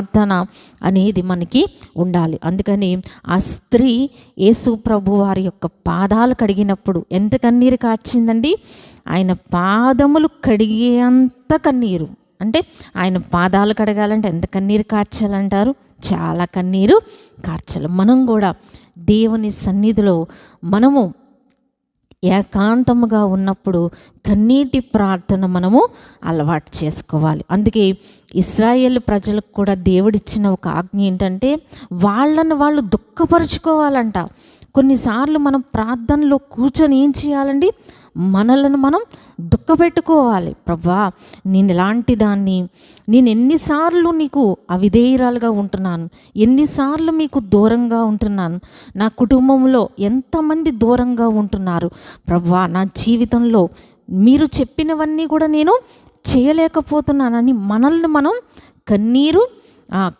ప్రార్థన అనేది మనకి ఉండాలి. అందుకని ఆ స్త్రీ యేసు ప్రభు వారి యొక్క పాదాలు కడిగినప్పుడు ఎంత కన్నీరు కాచిందండి? ఆయన పాదములు కడిగేంత కన్నీరు. అంటే ఆయన పాదాలు కడగాలంటే ఎంత కన్నీరు కార్చాలంటారు చాలా కన్నీరు కార్చాలి మనం కూడా దేవుని సన్నిధిలో మనము ఏకాంతముగా ఉన్నప్పుడు కన్నీటి ప్రార్థన మనము అలవాటు చేసుకోవాలి. అందుకే ఇస్రాయేల్ ప్రజలకు కూడా దేవుడిచ్చిన ఒక ఆజ్ఞ ఏంటంటే వాళ్ళని వాళ్ళు దుఃఖపరుచుకోవాలంట. కొన్నిసార్లు మనం ప్రార్థనలో కూర్చొని ఏం చేయాలండి? మనలను మనం దుఃఖపెట్టుకోవాలి. ప్రభా నేను ఎలాంటి దాన్ని నేను ఎన్నిసార్లు నీకు అవిధేయురాలుగా ఉంటున్నాను ఎన్నిసార్లు మీకు దూరంగా ఉంటున్నాను నా కుటుంబంలో ఎంతమంది దూరంగా ఉంటున్నారు. ప్రభా నా జీవితంలో మీరు చెప్పినవన్నీ కూడా నేను చేయలేకపోతున్నానని మనల్ని మనం కన్నీరు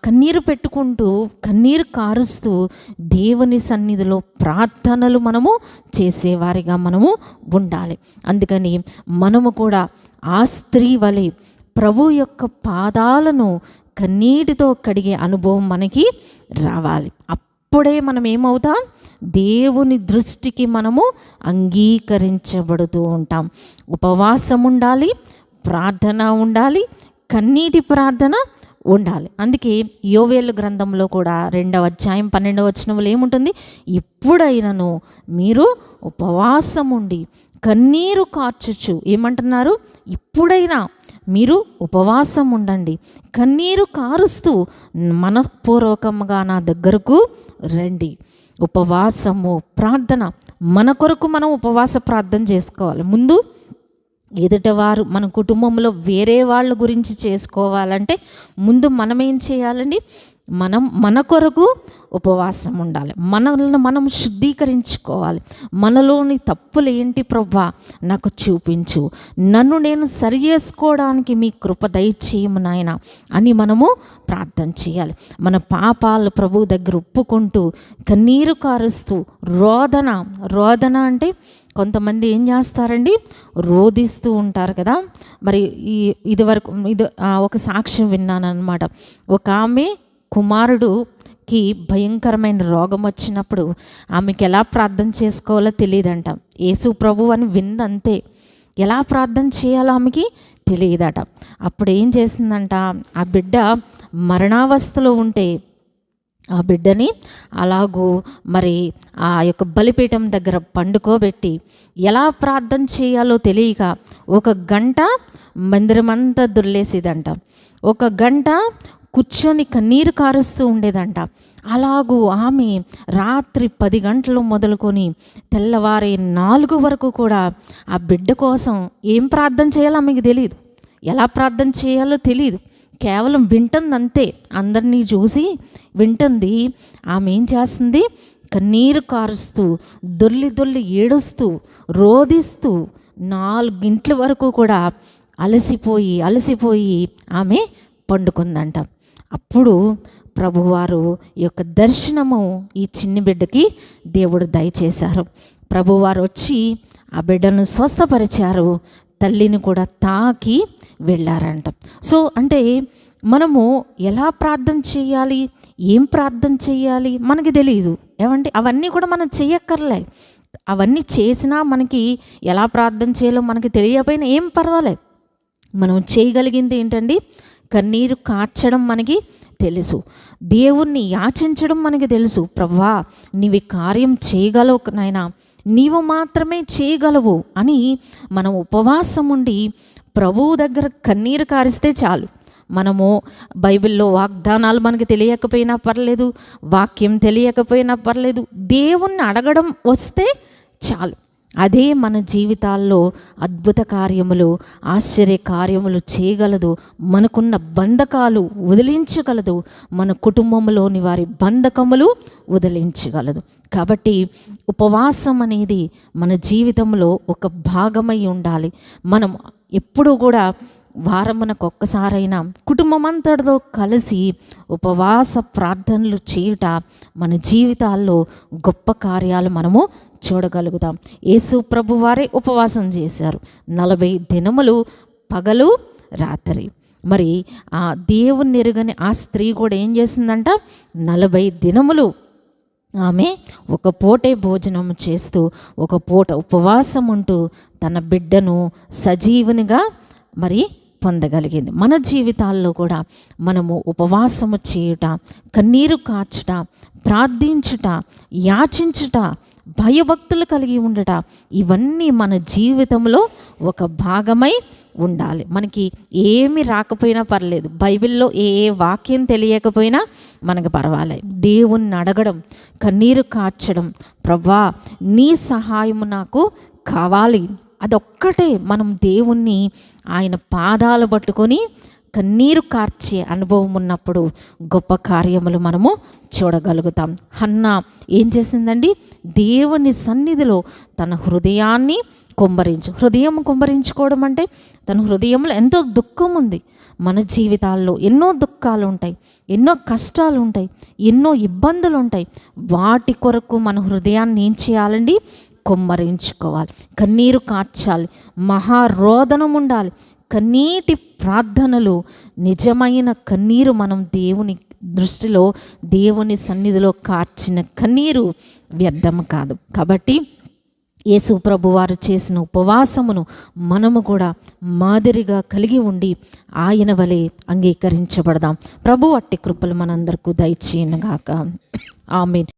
కన్నీరు పెట్టుకుంటూ కన్నీరు కారుస్తూ దేవుని సన్నిధిలో ప్రార్థనలు మనము చేసేవారిగా మనము ఉండాలి. అందుకని మనము కూడా ఆ స్త్రీ వలె ప్రభు యొక్క పాదాలను కన్నీటితో కడిగే అనుభవం మనకి రావాలి. అప్పుడే మనం ఏమవుతాం? దేవుని దృష్టికి మనము అంగీకరించబడుతూ ఉంటాం. ఉపవాసం ఉండాలి ప్రార్థన ఉండాలి కన్నీటి ప్రార్థన ఉండాలి. అందుకే యోవేలు గ్రంథంలో కూడా రెండవ అధ్యాయం పన్నెండవ వచనంలో ఏముంటుంది? ఇప్పుడైనను మీరు ఉపవాసం ఉండి కన్నీరు కార్చుచు. ఏమంటున్నారు? ఇప్పుడైనా మీరు ఉపవాసం ఉండండి కన్నీరు కారుస్తూ మనఃపూర్వకంగా నా దగ్గరకు రండి. ఉపవాసము ప్రార్థన మన కొరకు మనం ఉపవాస ప్రార్థన చేసుకోవాలి. ముందు ఎదుటవారు మన కుటుంబంలో వేరే వాళ్ళ గురించి చేసుకోవాలంటే ముందు మనం ఏం చేయాలండి? మనం మన కొరకు ఉపవాసం ఉండాలి. మనల్ని మనం శుద్ధీకరించుకోవాలి. మనలోని తప్పులు ఏంటి ప్రభా? నాకు చూపించు. నన్ను నేను సరి చేసుకోవడానికి మీ కృప దయచేయము నాయన అని మనము ప్రార్థన చేయాలి. మన పాపాలు ప్రభు దగ్గర ఒప్పుకుంటూ కన్నీరు కారుస్తూ రోదన రోదన అంటే కొంతమంది ఏం చేస్తారండి? రోధిస్తూ ఉంటారు కదా. మరి ఈ ఇది వరకు ఇది ఒక సాక్ష్యం విన్నాను అనమాట ఒక ఆమె కుమారుడుకి భయంకరమైన రోగం వచ్చినప్పుడు ఆమెకి ఎలా ప్రార్థన చేసుకోవాలో తెలియదంట. యేసు ప్రభు అని విందంతే ఎలా ప్రార్థన చేయాలో ఆమెకి తెలియదట. అప్పుడు ఏం చేసిందంట ఆ బిడ్డ మరణావస్థలో ఉంటే ఆ బిడ్డని అలాగూ మరి ఆ యొక్క బలిపీఠం దగ్గర పండుకోబెట్టి ఎలా ప్రార్థన చేయాలో తెలియక ఒక గంట మందిరమంతా దుర్లేసేదంట. ఒక గంట కూర్చొని కన్నీరు కారుస్తూ ఉండేదంట. అలాగూ ఆమె రాత్రి పది గంటలు మొదలుకొని తెల్లవారి నాలుగు వరకు కూడా ఆ బిడ్డ కోసం ఏం ప్రార్థన చేయాలో ఆమెకి తెలియదు ఎలా ప్రార్థన చేయాలో తెలియదు కేవలం వింటుంది అంతే అందరినీ చూసి వింటుంది. ఆమె ఏం చేస్తుంది? కన్నీరు కారుస్తూ దొల్లి దొల్లి ఏడుస్తూ రోదిస్తూ నాలుగింట్ల వరకు కూడా అలసిపోయి అలసిపోయి ఆమె పండుకుందంట. అప్పుడు ప్రభువారు ఈ యొక్క దర్శనము ఈ చిన్ని బిడ్డకి దేవుడు దయచేశారు. ప్రభువారు వచ్చి ఆ బిడ్డను స్వస్థపరిచారు. తల్లిని కూడా తాకి వెళ్ళారంట. సో అంటే మనము ఎలా ప్రార్థన చేయాలి? ఏం ప్రార్థన చేయాలి? మనకి తెలియదు ఏమంటే అవన్నీ కూడా మనం చేయక్కర్లే. అవన్నీ చేసినా మనకి ఎలా ప్రార్థన చేయాలో మనకి తెలియకపోయినా ఏం పర్వాలేదు మనం చేయగలిగింది ఏంటండి? కన్నీరు కార్చడం మనకి తెలుసు. దేవుణ్ణి యాచించడం మనకి తెలుసు. ప్రభా నీవి కార్యం చేయగలవు నాయన. నీవు మాత్రమే చేయగలవు అని మనం ఉపవాసం ఉండి ప్రభువు దగ్గర కన్నీరు కారిస్తే చాలు. మనము బైబిల్లో వాగ్దానాలు మనకి తెలియకపోయినా పర్లేదు వాక్యం తెలియకపోయినా పర్లేదు దేవుణ్ణి అడగడం వస్తే చాలు. అదే మన జీవితాల్లో అద్భుత కార్యములు ఆశ్చర్య కార్యములు చేయగలదు. మనకున్న బంధకాలు వదిలించగలదు. మన కుటుంబంలోని వారి బంధకములు వదిలించగలదు. కాబట్టి ఉపవాసం అనేది మన జీవితంలో ఒక భాగమై ఉండాలి. మనం ఎప్పుడూ కూడా వారమునకు ఒక్కసారైనా కుటుంబం అంతటితో కలిసి ఉపవాస ప్రార్థనలు చేయుట మన జీవితాల్లో గొప్ప కార్యాలు మనము చూడగలుగుతాం. యేసు ప్రభు వారే ఉపవాసం చేశారు. నలభై దినములు పగలు రాత్రి. మరి ఆ దేవుని ఎరుగని ఆ స్త్రీ కూడా ఏం చేసిందంట? నలభై దినములు ఆమె ఒక పూటే భోజనం చేస్తూ ఒక పూట ఉపవాసం ఉంటూ తన బిడ్డను సజీవునిగా మరి పొందగలిగింది. మన జీవితాల్లో కూడా మనము ఉపవాసము చేయుట కన్నీరు కార్చుట ప్రార్థించుట యాచించుట భయభక్తులు కలిగి ఉండట ఇవన్నీ మన జీవితంలో ఒక భాగమై ఉండాలి. మనకి ఏమి రాకపోయినా పర్లేదు. బైబిల్లో ఏ ఏ వాక్యం తెలియకపోయినా మనకు పర్వాలేదు దేవుణ్ణి అడగడం కన్నీరు కార్చడం ప్రవ్వా నీ సహాయము నాకు కావాలి. అదొక్కటే మనం దేవుణ్ణి ఆయన పాదాలు పట్టుకొని కన్నీరు కార్చే అనుభవం ఉన్నప్పుడు గొప్ప కార్యములు మనము చూడగలుగుతాం. హన్న ఏం చేసిందండి? దేవుని సన్నిధిలో తన హృదయాన్ని కుంభరించు హృదయం కుంభరించుకోవడం అంటే తన హృదయంలో ఎంతో దుఃఖం ఉంది. మన జీవితాల్లో ఎన్నో దుఃఖాలు ఉంటాయి ఎన్నో కష్టాలు ఉంటాయి ఎన్నో ఇబ్బందులు ఉంటాయి. వాటి కొరకు మన హృదయాన్ని ఏం చేయాలండి? కుమ్మరించుకోవాలి కన్నీరు కార్చాలి. మహారోదనం ఉండాలి. కన్నీటి ప్రార్థనలు నిజమైన కన్నీరు మనం దేవుని దృష్టిలో దేవుని సన్నిధిలో కార్చిన కన్నీరు వ్యర్థం కాదు. కాబట్టి యేసు ప్రభు వారు చేసిన ఉపవాసమును మనము కూడా మాదిరిగా కలిగి ఉండి ఆయన వలె అంగీకరించబడదాం. ప్రభు అట్టి కృపలు మనందరికీ దయచేయనుగాక. ఆమె